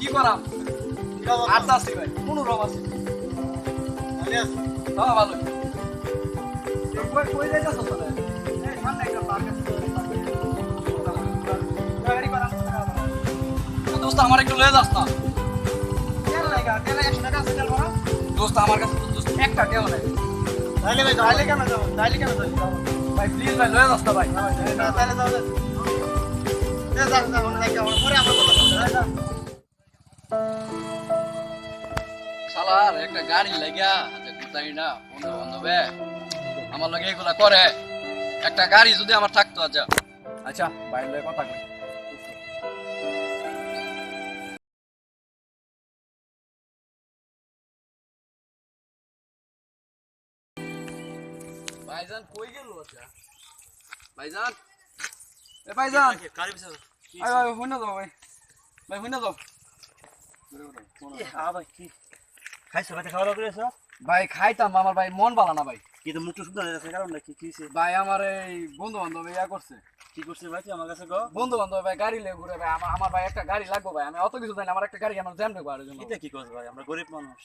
কি করাম? আচ্ছা আছি ভাই কোনো রকম আছি? হ্যাঁ ভালো। কই যাইতাছ সামনে একটা পার্ক আছে। দোস্ত আমার একটু লয়ে যাস না। দোস্ত আমার কাছে দোস্ত একটা তেল নাই। তাহলে ভাই তাহলে কেন যাব? তাহলে কেন যাব? ভাই প্লিজ ভাই লয়ে যাস না ভাই। না, তাহলে যাও। যাও। যাও, আমরা আমরা পরে আবার কথা বলব। শালার একটা গাড়ি লাগিয়া যে কোথায় না বন্ধু বান্ধবে। আমার লগে এগুলা করে। একটা গাড়ি যদি আমার থাকতো আচ্ছা। আচ্ছা বাইরে কথা কই। ভাইজান কই গেল আচ্ছা? ভাইজান? এ ভাইজান। আয় ভাই হুইনা যাও ভাই। ভাই হুইনা যাও। কি, ভাই, কি? খাইছো, রাতে খাওয়া দাওয়া করেছ? ভাই খাইতাম আমার ভাই মন ভালো না ভাই কি মুখটা শুকনো হয়ে যাচ্ছে, কারণটা কি? কি ভাই আমার এই বন্ধু বান্ধব ইয়া করছে কি করছে ভাই তুই আমার কাছে কও? বন্ধু বান্ধব ভাই গাড়ি লেগে ঘুরে ভাই আমার আমার ভাই একটা গাড়ি লাগবে ভাই আমি অত কিছু জানি না, আমার একটা গাড়ি আমার জ্যাম ঢুকবো আর জন্য এটা কি করছ ভাই? আমরা গরিব মানুষ।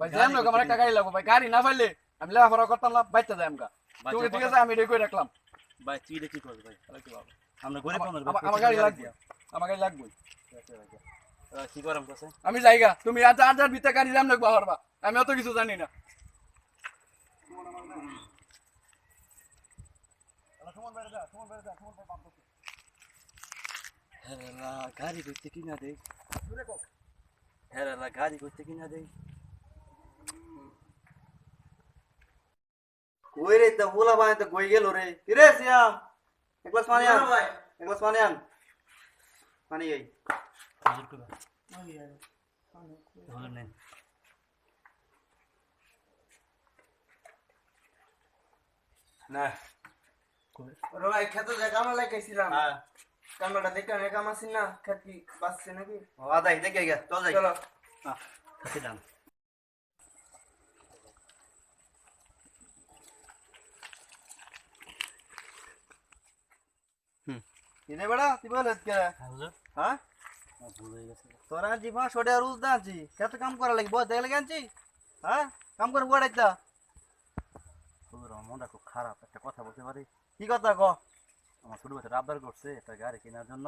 ভাই জ্যাম ঢুকবো আমার একটা গাড়ি লাগবে ভাই গাড়ি না পাইলে আমি লেখাপড়া করতাম না বাইতে যাই আমগা তোকে ঠিক আছে আমি রেডি রাখলাম ভাই, তুই এটা কি ভাই? আমরা গরিব মানুষ আমার- গাড়ি লাগবে আমার গাড়ি লাগবে কি? আমি যাইগা। তুমি আজ আজ আর ভিতরে গাড়ি আমি অত কিছু জানি না। হেরালা, গাড়ি করতে কিনা দেই। হেরালা, গাড়ি করতে কিনা দেই। কই রে তা ওলা বানাই তো কই গেল রে কি সিয়াম এক গ্লাস পানি আন। এক গ্লাস পানি আন। পানি এই না ওরে ভাই খেতে যে কামে লাগাইছিলাম হ্যাঁ কামড়াটা দেখে অনেক কাম আসি না খেতি বাঁচছে নাকি ও আদাই দেখে গিয়া চল যাই চলো হ্যাঁ খাসি দাম কিনে বেড়া তুই বলে কে হ্যাঁ তোরা রুজ দা খেতে কাম করা লাগি বই দেখে লাগে আনছি? হ্যাঁ? কাম করে বড় একটা তোর মনটা খুব খারাপ একটা কথা বলতে পারি? কি কথা ক? আমার ছোট বাচ্চা আবদার করছে একটা গাড়ি কেনার জন্য।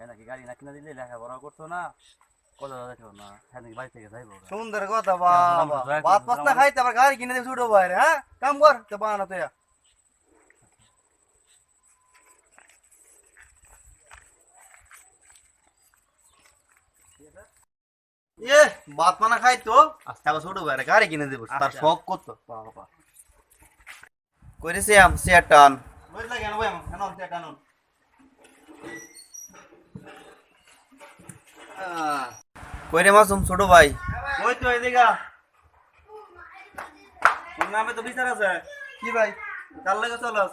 হ্যাঁ নাকি গাড়ি না কিনা দিলে লেখাপড়া করতো না। কথা দেখো না। হ্যাঁ নাকি বাড়ি থেকে যাইবো সুন্দর কথা বাবা। ভাত পাস্তা খাইতে আবার গাড়ি কিনে দিবি ছোট ভাই হ্যাঁ? কাম কর তো বানা তো এ ভাত পানা খাই তো। ছোট ভাই গাড়ি কিনে দেবো তার শখ করতো বাবা। করেছে আম চেয়ার টান। বুঝলা কেন ভাই কেন চেয়ার টানুন কইরে মাসুম ছোট ভাই। ওই তো এদিকে তোর নামে তো বিচার আছে। কি ভাই? কাল লাগে চলস?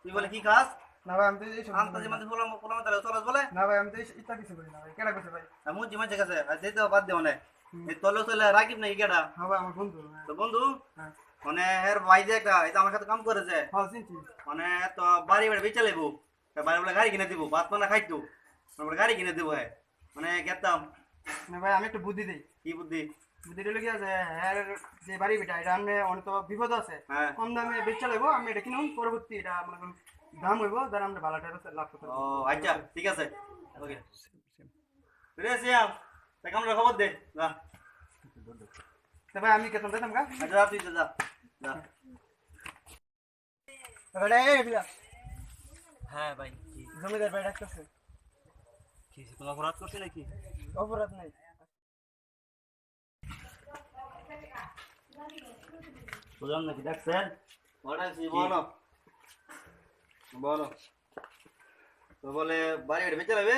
তুই বলে কি খাস? না ভাই আমি তো এইসব আন্তাজি মাঝে বললাম বললাম তাহলে চলস বলে না ভাই আমি তো এইসব কিছু করি না ভাই। কেডা করছে ভাই? আমি মুজি মাঝে কাছে। আর যেতে বাদ দেও না। এই তলে চলে রাকিব নাকি কেডা? হ্যাঁ ভাই আমার বন্ধু। হ্যাঁ। তো বন্ধু? হ্যাঁ। মানে এর ভাই যে একটা এটা আমার সাথে কাম করেছে। হ্যাঁ চিনছি। মানে তো বাড়ি বাড়ি বেচে লেবো বাড়ি বলে গাড়ি কিনে দিব ভাত পানা খাইতো তারপরে গাড়ি কিনে দিব হ্যাঁ মানে গেতাম। না ভাই আমি একটু বুদ্ধি দিই। কি বুদ্ধি? বুদ্ধিটা লেগে আছে হ্যাঁ যে বাড়ি বেটা এটা আমি অনেক বিপদ আছে। হ্যাঁ। কম দামে বেচা লাগবো আমি এটা কিনুন পরবর্তী এটা মনে দাম হইব যারা আমরা ভালো টাকা লাভ করতে ও। আচ্ছা ঠিক আছে। ওকে রে সিয়াম তা কামরা খবর দে যা। তা ভাই আমি কেতন দিতাম গা? আচ্ছা যা তুই যা যা হ্যাঁ ভাই জমিদার ভাই ডাকতেছে। কি কোনো অপরাধ করছে নাকি? অপরাধ নাই। বুঝলাম নাকি দেখছেন? বড়াইছি বলো বলো। তো বলে বাড়ি উঠে বেঁচে যাবে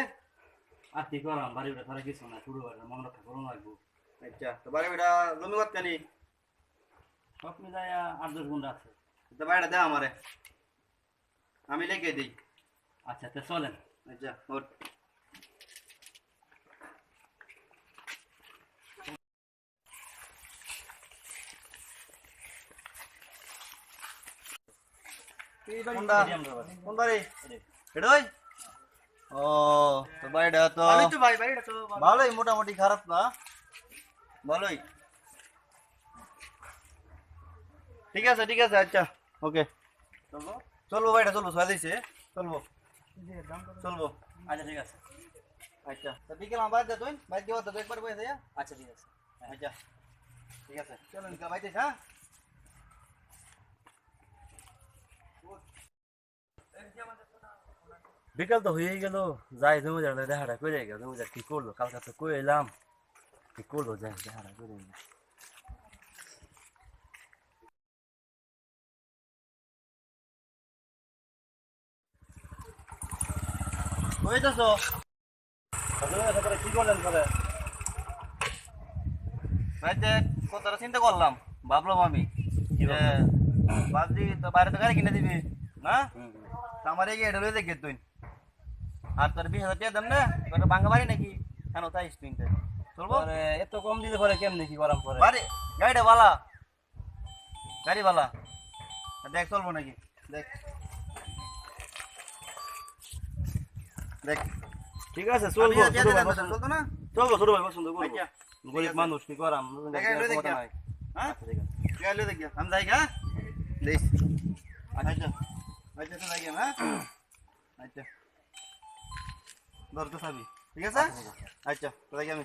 আর কি করাম বাড়ি উঠে তারা কিছু না পুরো বাড়ি মন রক্ষা করুন লাগবো। আচ্ছা তো বাড়ি উঠা জমি করতে নি সব মিলাই আট দশ ঘণ্টা আছে। তো বাড়িটা দেয় আমারে। আমি লেগে দিই। আচ্ছা তো চলেন। আচ্ছা ওর এই কোনটা কোন বাড়ি এডই ও তো বাড়িটা তো ভালোই ভাই বাড়িটা তো ভালোই মোটামুটি খারাপ না? ভালোই। ঠিক আছে ঠিক আছে আচ্ছা ওকে। চলবো? চলবো ভাইটা চলবো ছয় চলবো? চলবো। আচ্ছা ঠিক আছে। আচ্ছা তো বিকেল আমার বাড়িতে তুই বাইক দিয়ে তো একবার বসে আচ্ছা ঠিক আছে। আচ্ছা ঠিক আছে। চলো নিকা বাইতে হ্যাঁ বিকাল তো হয়েই গেল। যাই জমিদার দেখাটা করে গেল জমিদার কি করল? কালকে তো কই এলাম। কি করল? যাই, দেখাটা করে এলাম কইতেছো? কি করলেন তাহলে? চিন্তা করলাম। ভাবলাম আমি ভাবছি তো বাইরে তো গাড়ি কিনে দিবি না? আমার এই এটা লয়ে দেখে তুই। আর তোর বিশ হাজার টাকা দাম না তোর বাঙ্গা বাড়ি নাকি? কেন তাই তুইতে চলবো? এত কম দিলে পরে কেমনে কি করাম পরে? বাড়ি গাড়িটা বালা। গাড়ি বালা। দেখ চলবো নাকি? দেখ। দেখ। ঠিক আছে চলবো চলতো না? চলবো ছোট ভাই পছন্দ করব আচ্ছা, গরিব মানুষ কি করাম? দেখা। নাই। হ্যাঁ? আচ্ছা ঠিক আছে। আমি যাই হ্যাঁ? দেখ আচ্ছা আচ্ছা তো যাই হ্যাঁ আচ্ছা ধর তো খাবি ঠিক আছে আচ্ছা তো যাই আমি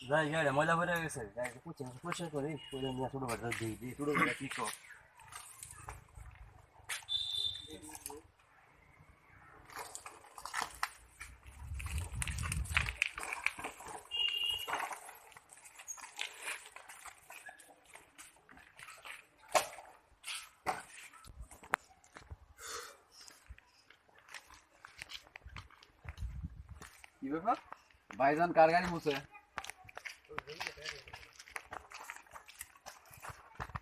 যাই গাড়ি ময়লা ভরে গেছে গাড়ি পুছে পরিষ্কার করি করে ছোট ভাই দিই দিই ছোট ভাই কি কর কি ব্যাপার? ভাইজান কার গাড়ি মুছে?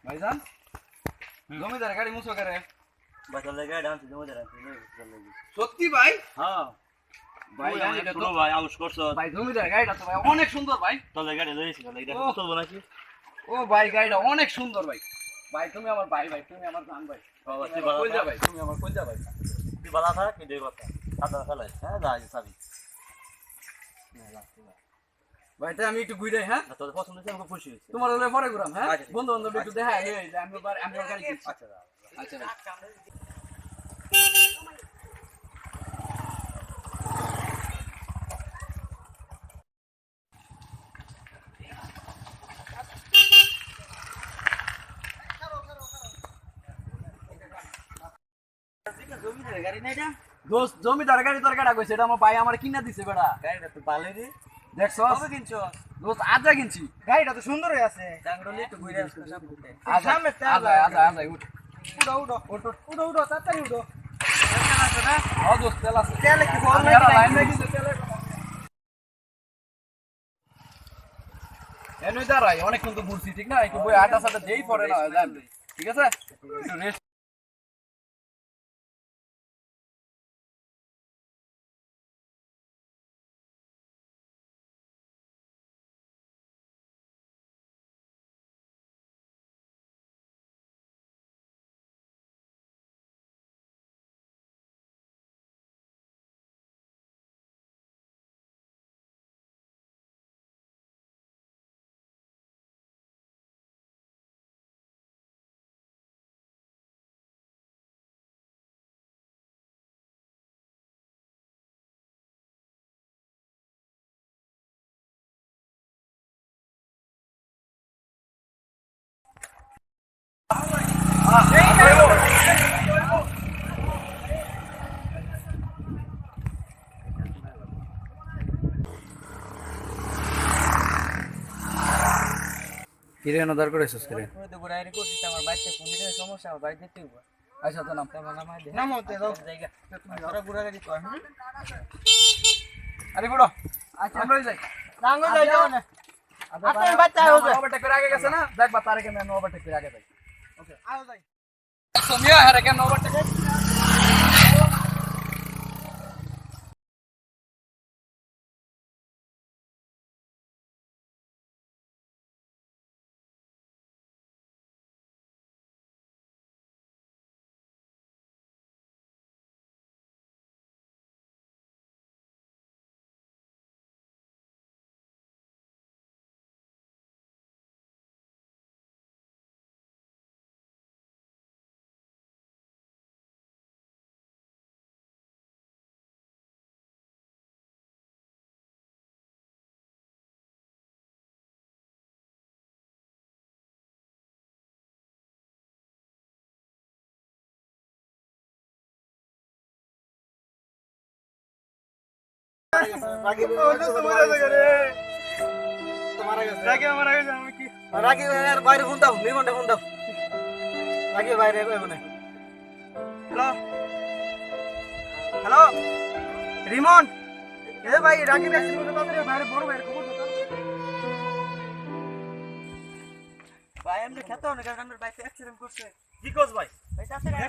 ভাইজান জমিদার গাড়ি মুছো করে? বাচ্চালে গাড়ি আনছি জমিদার আনছি সত্যি ভাই? হ্যাঁ। ভাই ভাই ছোট তো- ভাই আউস করছ। ভাই জমিদার গাড়িটা তো ভাই অনেক সুন্দর ভাই। তলে গাড়ি লইছি তাহলে এটা। চলবো নাকি? ও ভাই গাড়িটা অনেক সুন্দর ভাই। ভাই তুমি আমার ভাই ভাই তুমি আমার জান ভাই। বাবা, তুমি তুই ভালো। ভাই তুমি আমার কলজা ভাই। তুই বালা থাক কিন্তু এই কথা সাদা ফেলাই হ্যাঁ? যা যাবি ভাই তাই আমি একটু ঘুরে হ্যাঁ? তোর পছন্দ হয়েছে আমাকে খুশি হয়েছে। তোমার হলে পরে ঘুরাম হ্যাঁ? আচ্ছা, বন্ধু বান্ধব একটু দেখা আগে যে আমি এবার আমি গাড়ি কিনছি আচ্ছা আচ্ছা গাড়ি না? এটা দোস্ত জমিদার গাড়ি তোর গাড়া কইছে এটা আমার ভাই আমার কিনা দিছে বেটা। গাড়িটা তো ভালোই রে দেখছ কবে কিনছো? দোস্ত আজা কিনছি। গাড়িটা তো সুন্দরই আছে। চাংড়লি একটু ঘুরে ঘুরতে আজা আজা আজা আজা উঠ। উঠো উঠো উঠো উঠো উঠো তাড়াতাড়ি উঠো। ও দোস্ত তেল আছে। তেলে কি আমি আর লাইন দিয়ে কিন্তু তেলের দাঁড়াই অনেকক্ষণ তো ঘুরছি ঠিক না? একটু বই আটা সাটা দেই পরে না ঠিক আছে? একটু রেস্ট কিরে নদার করেছিস কিরে করে তো ঘুরে করছিস আমার বাড়িতে ফোন দিতে সমস্যা? আমার বাড়িতে তুই আচ্ছা তো নাম তেমন আমার দে। নামো তে দাও। জায়গা। তোরা ঘুরে গাড়ি কর হুম? আরে বড় আচ্ছা। আমরা যাই। রাঙ্গো যাই যাও। না আপনার বাচ্চা হয়ে যায়। ওভারটেক করে আগে গেছে না? দেখবা তারে কেন ওভারটেক করে আগে যাই। আও যাই সোমিয়া হারে কেন ওভারটেক রাকিব এর বাইরে ফোন দাও লিমনটা ফোন দাও। রাকিব বাইরে এখানে। হ্যালো? হ্যালো? রিমন? এ ভাই তাড়াতাড়ি বাইরে বড় ভাইয়ের খবর ভাই এমনি খেতে কারণ আমার বাইক অ্যাক্সিডেন্ট করছে। কি করছ ভাই? ভাই সাথে ভাই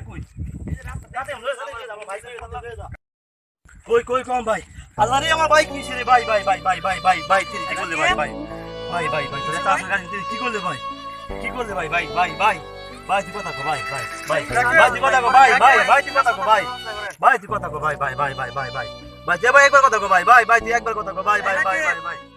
কই কই কম ভাই? আল্লাহ রে আমার বাইক নিয়েছে রে ভাই ভাই ভাই ভাই ভাই ভাই ভাই তুই কি করলে ভাই ভাই ভাই ভাই ভাই তোরা তার গাড়ি তুই কি করলে ভাই কি করলে ভাই ভাই ভাই ভাই ভাই তুই কথা কো ভাই ভাই ভাই ভাই তুই কথা কো ভাই ভাই ভাই তুই কথা কো ভাই ভাই তুই কথা কো ভাই ভাই ভাই ভাই ভাই ভাই ভাই ভাই একবার কথা কো ভাই ভাই ভাই তুই একবার কথা কো ভাই ভাই ভাই ভাই ভাই